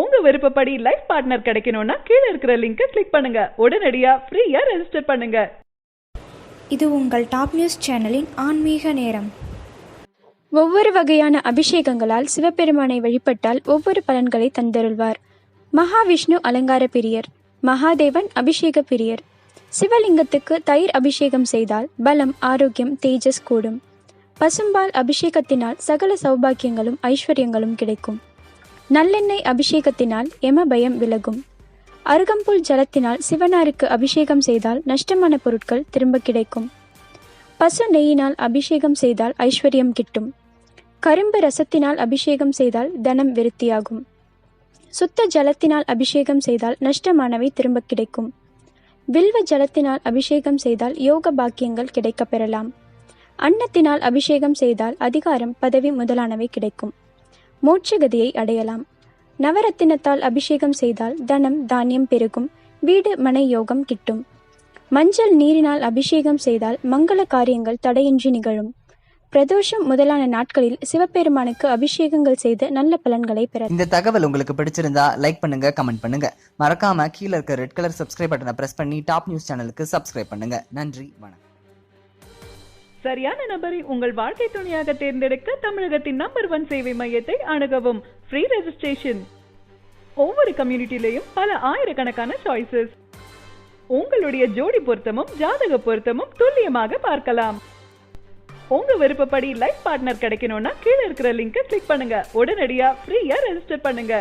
உங்க விருப்பப்படி life partner கிடைக்கணும்னா கீழே இருக்கிற லிங்கை கிளிக் பண்ணுங்க. உடனடியா ஃப்ரீயா ரெஜிஸ்டர் பண்ணுங்க. இது உங்கள் டாப் நியூஸ் சேனலின் ஆன்மீக நேரம். ஒவ்வொரு வகையான அபிஷேகங்களால் சிவபெருமானை வழிபட்டால் ஒவ்வொரு பலன்களை தந்தருள்வார். மகாவிஷ்ணு அலங்கார பிரியர் மகாதேவன் அபிஷேக பிரியர். சிவலிங்கத்துக்கு தயிர் அபிஷேகம் செய்தால் பலம் ஆரோக்கியம் தேஜஸ் கூடும். பசும்பால் அபிஷேகத்தினால் சகல சௌபாக்கியங்களும் ஐஸ்வர்யங்களும் கிடைக்கும். நல்லெண்ணெய் அபிஷேகத்தினால் எம பயம் விலகும். அருகம்புல் ஜலத்தினால் சிவனாருக்கு அபிஷேகம் செய்தால் நஷ்டமான பொருட்கள் திரும்ப கிடைக்கும். பசு நெய்யினால் அபிஷேகம் செய்தால் ஐஸ்வர்யம் கிட்டும். கரும்பு ரசத்தினால் அபிஷேகம் செய்தால் தனம் விருத்தியாகும். சுத்த ஜலத்தினால் அபிஷேகம் செய்தால் நஷ்டமானவை திரும்ப கிடைக்கும். வில்வ ஜலத்தினால் அபிஷேகம் செய்தால் யோக பாக்கியங்கள் கிடைக்கப் பெறலாம் அன்னத்தினால் அபிஷேகம் செய்தால் அதிகாரம் பதவி முதலானவை கிடைக்கும். மோட்சகதியை அடையலாம். நவரத்தினத்தால் அபிஷேகம் செய்தால் தனம் தானியம் பெருகும். வீடு மனை யோகம் கிட்டும். மஞ்சள் நீரினால் அபிஷேகம் செய்தால் மங்கள காரியங்கள் தடையின்றி நிகழும். பிரதோஷம் முதலான நாட்களில் சிவபெருமானுக்கு அபிஷேகங்கள் செய்து நல்ல பலன்களை பெற இந்த தகவல் உங்களுக்கு பிடிச்சிருந்தா லைக் பண்ணுங்க கமெண்ட் பண்ணுங்க. மறக்காம கீழே இருக்க ரெட் கலர் சப்ஸ்கிரைப் பட்டனை பிரஸ் பண்ணி டாப் நியூஸ் சேனலுக்கு சப்ஸ்கிரைப் பண்ணுங்க. நன்றி வணக்கம். சரியான நபரை உங்கள் வாழ்க்கை துணையாக தேர்ந்தெடுக்க தமிழகத்தின் நம்பர் ஒன் சேவை மையத்தை அணுகவும். ஃப்ரீ ரெஜிஸ்ட்ரேஷன் ஒவ்வொரு கம்யூனிட்டிலையும் பல ஆயிரக்கணக்கான சாய்ஸஸ் உங்களுடைய ஜோடி பொருத்தமும் ஜாதக பொருத்தமும் துல்லியமாக பார்க்கலாம். உங்க விருப்பப்படி லைஃப் பார்ட்னர் கிடைக்கணும்னா கீழே இருக்கிற லிங்கை கிளிக் பண்ணுங்க. உடனடியா ஃப்ரீயா ரெஜிஸ்டர் பண்ணுங்க.